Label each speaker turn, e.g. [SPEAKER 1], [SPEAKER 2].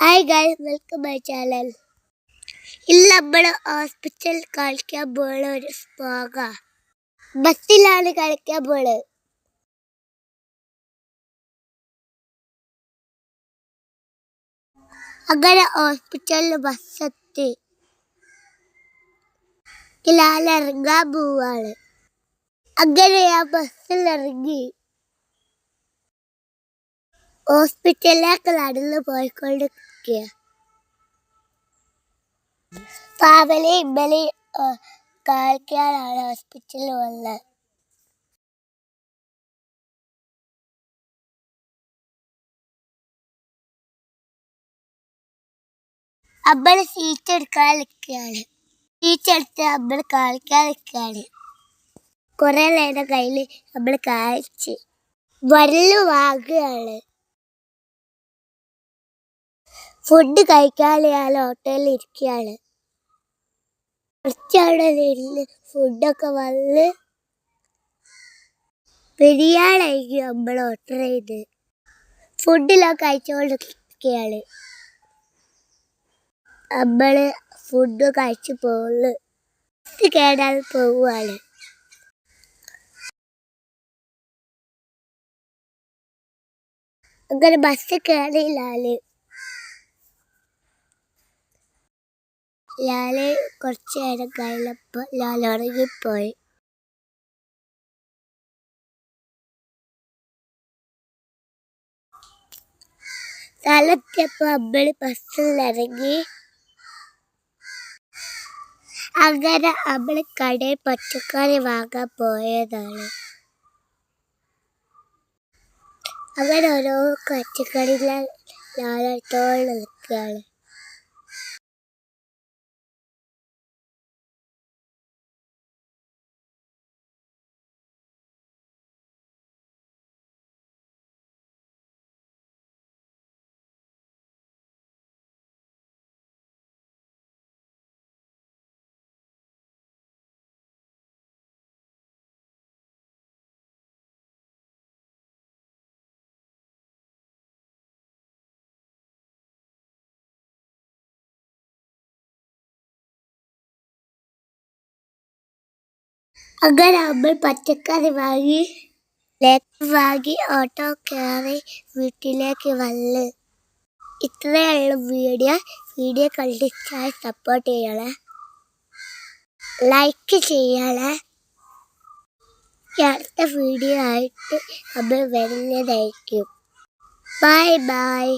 [SPEAKER 1] Hi ഗായ് welcome my channel ഇന്ന് നമ്മൾ ഹോസ്പിറ്റൽ കളിക്കാൻ പോണ ഒരു സ്പോക ബസ്സിലാണ് കളിക്കാൻ പോണത്. അങ്ങനെ ഹോസ്പിറ്റലിൽ ബസ്സെത്തി. ഞാൻ ഇറങ്ങാൻ പോവാണ്. അങ്ങനെ ഞാൻ ബസ്സിൽ ഇറങ്ങി ഹോസ്പിറ്റലിലേക്ക് നടന്ന് പോയിക്കൊണ്ടിരിക്കുക ഫാമിലി ഇന്നലെ കാണിക്കാനാണ് ഹോസ്പിറ്റലിൽ വന്നത്. അമ്മൾ സീറ്റ് എടുക്കാൻ നിൽക്കുകയാണ്. സീറ്റ് എടുത്ത് അമ്മൾ കാണിക്കാൻ നിൽക്കുകയാണ്. കുറെ നേരം കയ്യിൽ നമ്മൾ കാണിച്ച് വരൽ വാങ്ങുകയാണ്. ഫുഡ് കഴിക്കാതെ ഞാൻ ഹോട്ടലിൽ ഇരിക്കുകയാണ്. കുറച്ചവിടെ നിന്ന് ഫുഡൊക്കെ വന്ന് ബിരിയാണിയായിരിക്കും നമ്മൾ ഓർഡർ ചെയ്ത്. ഫുഡിലൊക്കെ കഴിച്ചുകൊണ്ടിരിക്കുകയാണ് നമ്മൾ ഫുഡ് കഴിച്ചു പോകുന്നു കേടാൻ പോവുകയാണ്. അങ്ങനെ ബസ് കയറിയില്ലാൽ ലാൽ കുറച്ച് നേരം കഴിഞ്ഞപ്പോൾ ലാൽ ഉറങ്ങിപ്പോയി സ്ഥലത്തിയപ്പോൾ നമ്മൾ ബസ്സിൽ ഇറങ്ങി. അങ്ങനെ നമ്മൾ കടയിൽ പച്ചക്കറി വാങ്ങാൻ പോയതാണ്. അങ്ങനെ ഓരോ പച്ചക്കറിയിലെ ലാലത്തോളം നിൽക്കുകയാണ്. അങ്ങനെ നമ്മൾ പച്ചക്കറി വാങ്ങി വാങ്ങി ഓട്ടോ കയറി വീട്ടിലേക്ക് വന്ന് ഇത്രയുള്ള വീഡിയോ വീഡിയോ കണ്ടിച്ചാൽ സപ്പോർട്ട് ചെയ്യണേ। ലൈക്ക് ചെയ്യണേ। അടുത്ത വീഡിയോ ആയിട്ട് നമ്മൾ വരുന്നതായിരിക്കും. Bye bye